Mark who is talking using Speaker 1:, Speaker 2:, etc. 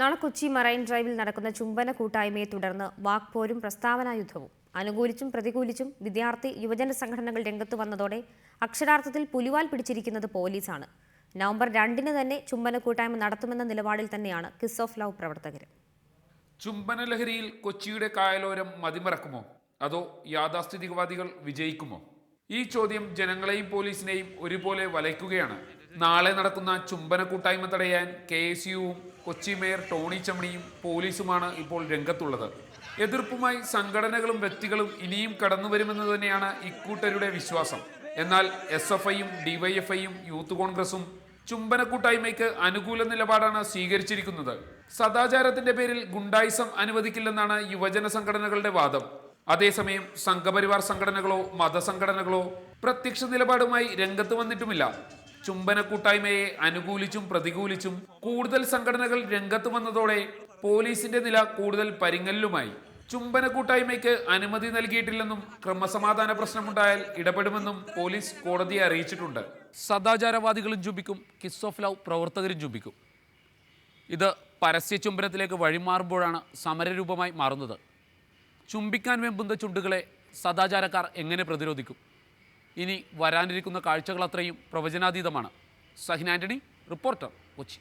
Speaker 1: നാളെ കൊച്ചി മറൈൻ ഡ്രൈവിൽ നടക്കുന്ന ചുംബന കൂട്ടായ്മയെ തുടർന്ന് വാക്പോരും പ്രസ്താവനാ യുദ്ധവും. അനുകൂലിച്ചും പ്രതികൂലിച്ചും വിദ്യാർത്ഥി യുവജന സംഘടനകൾ രംഗത്ത് വന്നതോടെ അക്ഷരാർത്ഥത്തിൽ പുലിവാൽ പിടിച്ചിരിക്കുന്നത് പോലീസാണ്. നവംബർ രണ്ടിന് തന്നെ ചുംബന കൂട്ടായ്മ നടത്തുമെന്ന നിലപാടിൽ തന്നെയാണ് കിസ് ഓഫ് ലവ് പ്രവർത്തകർ
Speaker 2: ചുംബന ലഹരിയിൽ കൊച്ചിയുടെ കായലോരം മതിമറക്കുമോ? അതോ യാഥാസ്ഥിതികവാദികൾ വിജയിക്കുമോ? ഈ ചോദ്യം ജനങ്ങളെയും പോലീസിനെയും ഒരുപോലെ വലയ്ക്കുകയാണ് നാളെ നടക്കുന്ന ചുംബന കൂട്ടായ്മ തടയാൻ കെ എസ് യുവും കൊച്ചി മേയർ ടോണി ചമ്മണിയും പോലീസുമാണ് ഇപ്പോൾ രംഗത്തുള്ളത്. എതിർപ്പുമായി സംഘടനകളും വ്യക്തികളും ഇനിയും കടന്നു വരുമെന്ന് തന്നെയാണ് ഇക്കൂട്ടരുടെ വിശ്വാസം. എന്നാൽ എസ് എഫ് ഐയും ഡിവൈഎഫ്ഐയും യൂത്ത് കോൺഗ്രസും ചുംബന കൂട്ടായ്മയ്ക്ക് അനുകൂല നിലപാടാണ് സ്വീകരിച്ചിരിക്കുന്നത്. സദാചാരത്തിന്റെ പേരിൽ ഗുണ്ടായിസം അനുവദിക്കില്ലെന്നാണ് യുവജന സംഘടനകളുടെ വാദം. അതേസമയം സംഘപരിവാർ സംഘടനകളോ മതസംഘടനകളോ പ്രത്യക്ഷ നിലപാടുമായി രംഗത്ത് വന്നിട്ടുമില്ല. ചുംബന കൂട്ടായ്മയെ അനുകൂലിച്ചും പ്രതികൂലിച്ചും കൂടുതൽ സംഘടനകൾ രംഗത്ത് വന്നതോടെ പോലീസിന്റെ നില കൂടുതൽ പരിങ്ങലിലുമായി. ചുംബന കൂട്ടായ്മയ്ക്ക് അനുമതി നൽകിയിട്ടില്ലെന്നും ക്രമസമാധാന പ്രശ്നമുണ്ടായാൽ ഇടപെടുമെന്നും പോലീസ് കോടതിയെ അറിയിച്ചിട്ടുണ്ട്. സദാചാരവാദികളും ചുംബിക്കും കിസ് ഓഫ് ലവ് പ്രവർത്തകരും ചുംബിക്കും. ഇത് പരസ്യ ചുംബനത്തിലേക്ക് വഴിമാറുമ്പോഴാണ് സമരരൂപമായി മാറുന്നത്. ചുംബിക്കാൻ വെമ്പുന്ന ചുണ്ടുകളെ സദാചാരക്കാർ എങ്ങനെ പ്രതിരോധിക്കും? ഇനി വരാനിരിക്കുന്ന കാഴ്ചകൾ അത്രയും പ്രവചനാതീതമാണ്. Sahin Antony reporter Kochi.